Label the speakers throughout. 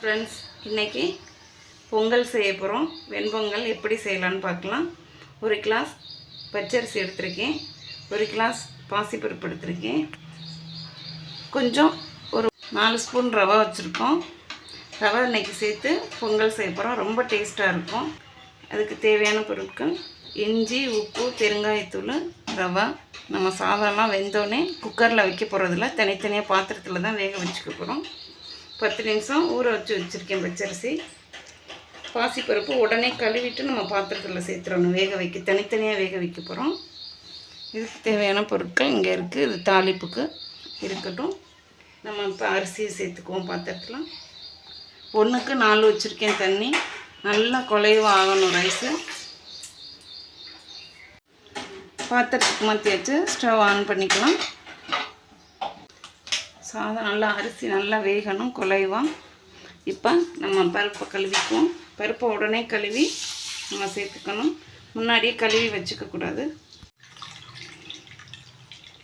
Speaker 1: Friends இன்றைக்கி பொங்கல் செய்ய போகிறோம் வெண்பொங்கல் எப்படி செய்யலான்னு பார்க்கலாம். ஒரு கிளாஸ் பச்சரிசி எடுத்திருக்கேன். ஒரு கிளாஸ் பாசிப்பருப்பு எடுத்திருக்கேன். கொஞ்சம் ஒரு நாலு ஸ்பூன் ரவை வச்சுருக்கோம். ரவை இன்றைக்கி சேர்த்து பொங்கல் செய்ய போகிறோம் ரொம்ப டேஸ்ட்டாக இருக்கும். அதுக்கு தேவையான பொருட்கள் இஞ்சி உப்பு பெருங்காயத்தூள் ரவை. நம்ம சாதம்லாம் வெந்தோடனே குக்கரில் வைக்க போகிறதில்ல தனித்தனியாக பாத்திரத்தில் தான் வேக வச்சுக்க போகிறோம் பத்து நிமிஷம் ஊற வச்சு வச்சுருக்கேன் பச்சரிசி பாசிப்பருப்பு உடனே கழுவிட்டு நம்ம பாத்திரத்தில் சேர்த்துறணும் வேக வைக்க தனித்தனியாக வேக வைக்க போகிறோம் இதுக்கு தேவையான பொருட்கள் இங்கே இருக்குது இது தாளிப்புக்கு இருக்கட்டும். நம்ம இப்போ அரிசியை சேர்த்துக்குவோம் பாத்திரத்தில். ஒன்றுக்கு நாலு வச்சுருக்கேன் தண்ணி. நல்லா குலைவாக ஆகணும் ரைஸு பாத்திரத்துக்கு மாற்றி வச்சு ஸ்டவ் ஆன் பண்ணிக்கலாம். சாதம் நல்லா அரிசி நல்லா வேகணும் குலைவா இப்போ நம்ம பருப்பை கழுவிக்குவோம். பருப்பை உடனே கழுவி நம்ம சேர்த்துக்கணும். முன்னாடியே கழுவி வச்சுக்கக்கூடாது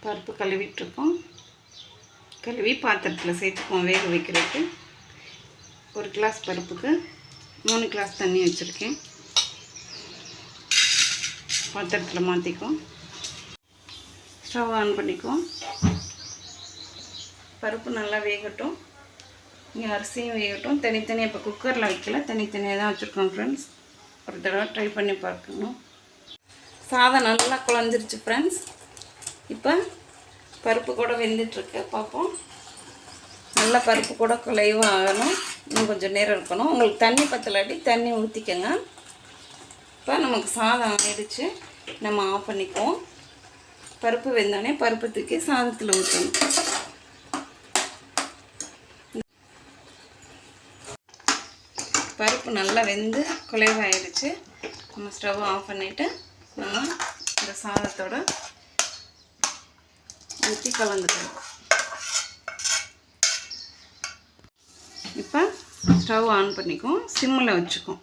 Speaker 1: பருப்பு கழுவிட்டுருக்கோம். கழுவி பாத்திரத்தில் சேர்த்துக்குவோம் வேக வைக்கிறதுக்கு. ஒரு கிளாஸ் பருப்புக்கு மூணு கிளாஸ் தண்ணி வச்சுருக்கேன். பாத்திரத்தில் மாற்றிக்குவோம் ஸ்டவ் ஆன் பண்ணிக்குவோம். பருப்பு நல்லா வேகட்டும். இங்கே அரிசியும் வேகட்டும். தனித்தனியாக இப்போ குக்கரில் வைக்கல. தனித்தனியாக தான் வச்சுருக்கோம் ஃப்ரெண்ட்ஸ் ஒரு தடவை ட்ரை பண்ணி பார்க்கணும். சாதம் நல்லா குழஞ்சிருச்சு ஃப்ரெண்ட்ஸ் இப்போ பருப்பு கூட வெந்துட்டுருக்கு பார்ப்போம். நல்லா பருப்பு கூட குலைவாக ஆகணும். இன்னும் கொஞ்சம் நேரம் இருக்கணும். உங்களுக்கு தண்ணி பத்தலாட்டி தண்ணி ஊற்றிக்கங்க இப்போ நமக்கு சாதம் ஆயிடுச்சு. நம்ம ஆஃப் பண்ணிக்குவோம். பருப்பு வெந்தோடனே பருப்பு தூக்கி சாதத்தில் ஊற்றணும் பருப்பு நல்லா வெந்து குலைவாயிடுச்சு நம்ம ஸ்டவ் ஆஃப் பண்ணிவிட்டு நம்ம இந்த சாதத்தோட ஊற்றி கலந்துக்கணும் இப்போ ஸ்டவ் ஆன் பண்ணிக்குவோம். சிம்மில் வச்சுக்குவோம்.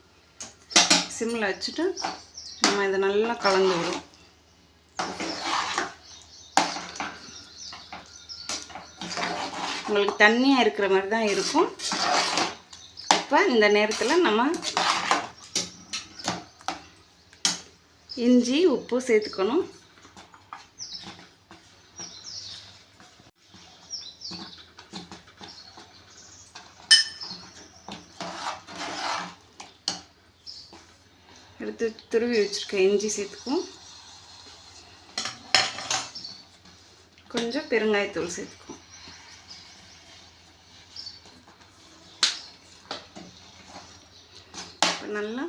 Speaker 1: சிம்மில் வச்சுட்டு நம்ம இதை நல்லா கலந்து விடுவோம். உங்களுக்கு தண்ணியாக இருக்கிற மாதிரி தான் இருக்கும். அப்போ இந்த நேரத்தில் நம்ம இஞ்சி உப்பு சேர்த்துக்கணும். எடுத்து துருவி வச்சுருக்கேன் இஞ்சி சேர்த்துக்குவோம். கொஞ்சம் பெருங்காயத்தூள் சேர்த்துக்குவோம். நல்லா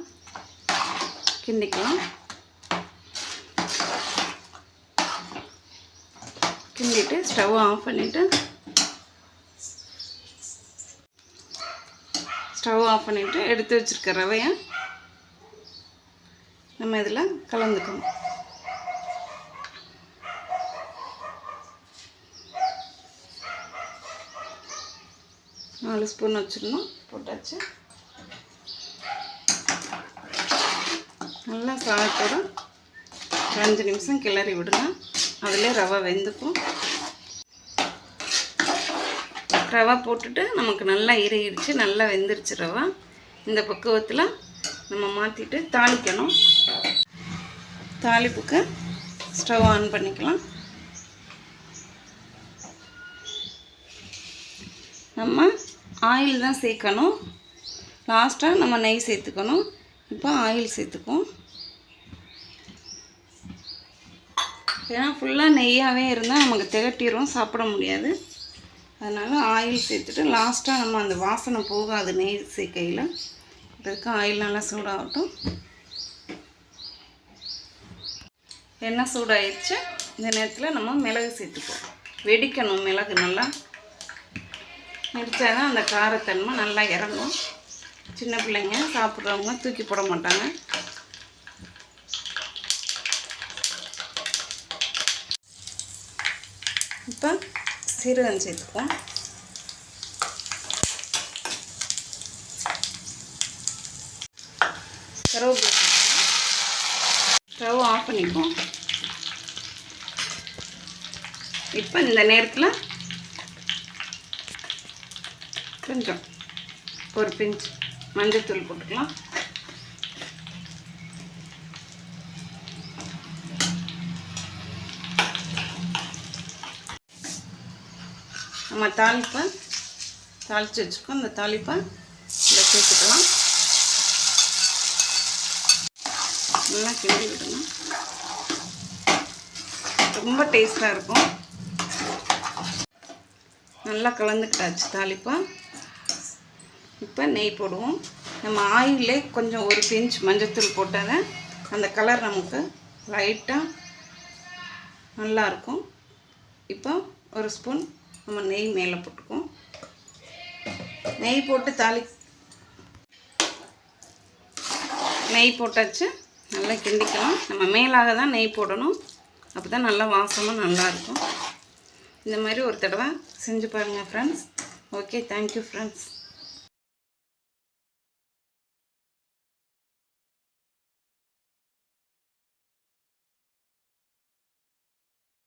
Speaker 1: கிண்டிக்கலாம். கிண்டிட்டு ஸ்டவ் ஆஃப் பண்ணிவிட்டு ஸ்டவ் ஆஃப் பண்ணிவிட்டு எடுத்து வச்சுருக்க ரவையை நம்ம இதில் கலந்துக்கணும். நாலு ஸ்பூன் வச்சிடணும் போட்டாச்சு. நல்லா சாதத்தோட ஒரு அஞ்சு நிமிஷம் கிளறி விடுங்க. அதிலே ரவை வெந்துக்கும். ரவை போட்டுட்டு நமக்கு நல்லா இறுகிடுச்சு. நல்லா வெந்துருச்சு ரவை. இந்த பக்குவத்தில் நம்ம மாற்றிட்டு தாளிக்கணும். தாளிப்புக்கு ஸ்டவ் ஆன் பண்ணிக்கலாம். நம்ம ஆயில் தான் சேர்க்கணும். லாஸ்ட்டாக நம்ம நெய் சேர்த்துக்கணும். இப்போ ஆயில் சேர்த்துக்குவோம். ஏன்னா ஃபுல்லாக நெய்யாகவே இருந்தால் நமக்கு திகட்டிடும் சாப்பிட முடியாது. அதனால் ஆயில் சேர்த்துட்டு லாஸ்ட்டாக நம்ம அந்த வாசனை போகாது நெய் சேர்க்கையில். இதுக்கு ஆயில் நல்லா சூடாகட்டும். எண்ணெய் சூடாயிடுச்சு இந்த நேரத்தில் நம்ம மிளகு சேர்த்துப்போம். வெடிக்கணும் மிளகு நல்லா. வெடித்தா தான் அந்த காரத்தன்மை நல்லா இறங்கும். சின்ன பிள்ளைங்க சாப்பிட்றவங்க தூக்கி போட மாட்டாங்க. இப்போ சீரகம் சேர்த்துக்குவோம் கருவேப்பிலை ஸ்டவ் ஆஃப் பண்ணிக்குவோம். இப்போ இந்த நேரத்தில் கொஞ்சம் ஒரு பிஞ்ச் மஞ்சத்தூள் போட்டுக்கலாம். நம்ம தாளிப்பை தாளித்து வச்சுருக்கோம். அந்த தாளிப்பை இதில் சேர்த்துக்கலாம். நல்லா கிண்டி விடணும். ரொம்ப டேஸ்ட்டாக இருக்கும். நல்லா கலந்துக்கிட்டாச்சு தாளிப்பா. இப்போ நெய் போடுவோம். நம்ம ஆயிலே கொஞ்சம் ஒரு பிஞ்ச் மஞ்சத்தூள் போட்டால் அந்த கலர் நமக்கு லைட்டாக நல்லாயிருக்கும் இப்போ ஒரு ஸ்பூன் நம்ம நெய் மேலே போட்டுக்குவோம். நெய் போட்டு தாளி நெய் போட்டாச்சு. நல்லா கிண்டிக்கலாம். நம்ம மேலாக தான் நெய் போடணும். அப்போ தான் நல்லா வாசமாக நல்லாயிருக்கும் இந்த மாதிரி ஒரு தடவை செஞ்சு பாருங்கள் ஃப்ரெண்ட்ஸ் ஓகே தேங்க்யூ ஃப்ரெண்ட்ஸ்